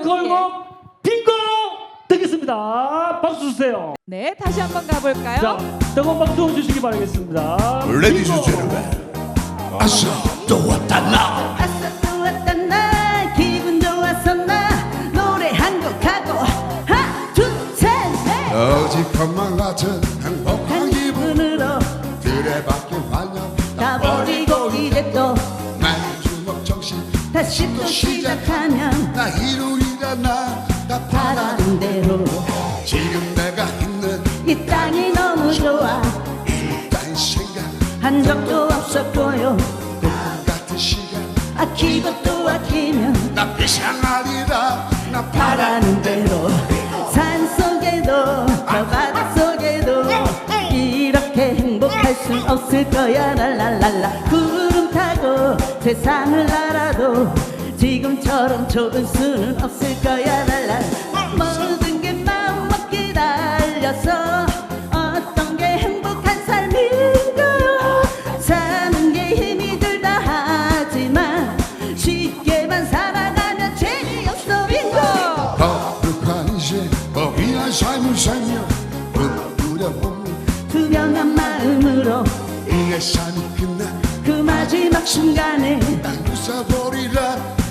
앵콜곡 빙고 되겠습니다. 박수 주세요. 네, 다시 한번 가볼까요? 자, 뜨거운 박수 주시기 바라겠습니다. 레디즈 빙고. 제르맨 아싸 또 왔다 나 아싸 또 왔다 나 기분 좋아서 나 노래 한 곡 하고 하나 둘셋넷 오직 것만 같은 행복한 기분 기분으로 밖에 환영 다 버리고 이제 또날 주먹 정신 다시 또 시작하면 나 이루리 라 나나 바라는 대로. 지금 내가 있는 이 땅이 너무 좋아. 이딴 생각 한 적도 없었고요. 같은 시간. 아끼고 또 아끼면 나 비상하리라. 나 바라 바라는 대로. 산 속에도 저 바다 속에도 이렇게 행복할 순 없을 거야. 랄랄랄라. 구름 타고 세상을 날아도 지금처럼 좋은 수는 없을 거야 랄랄 모든 게 마음 먹 기 달려서 어떤 게 행복한 삶인가요? 사는 게 힘이 들다 하지만 쉽게만 살아가면 재미없어 빙고! 거룩한 이제 거기한 삶을 살며 부끄러움 투명한 마음으로 이내 삶이 끝나 그 마지막 순간에 난 웃어버리라. 나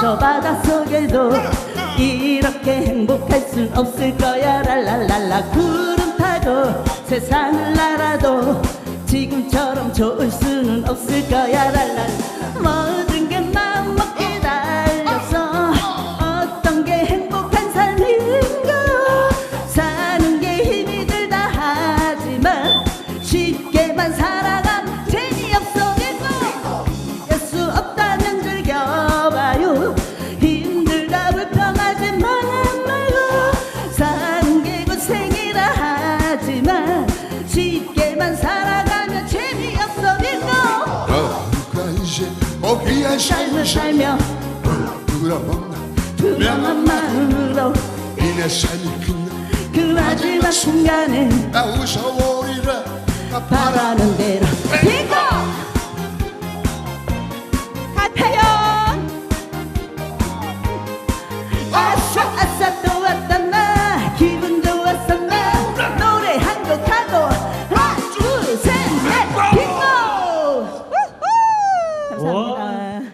저 바다 속에도 이렇게 행복할 순 없을 거야. 랄랄랄라. 구름 타고 세상을 날아도 지금처럼 좋을 수는 없을 거야. 랄랄 모든 게 먹기 달려서 어떤 게 행복한 삶인가. 사는 게 힘이 들다 하지만 쉽게만 살아 이제 거기한 삶을 살며 부끄러움 투명한 마음으로 이내 삶이 끝나 그 마지막 순간에 나 웃어버리라 나 바라 바라는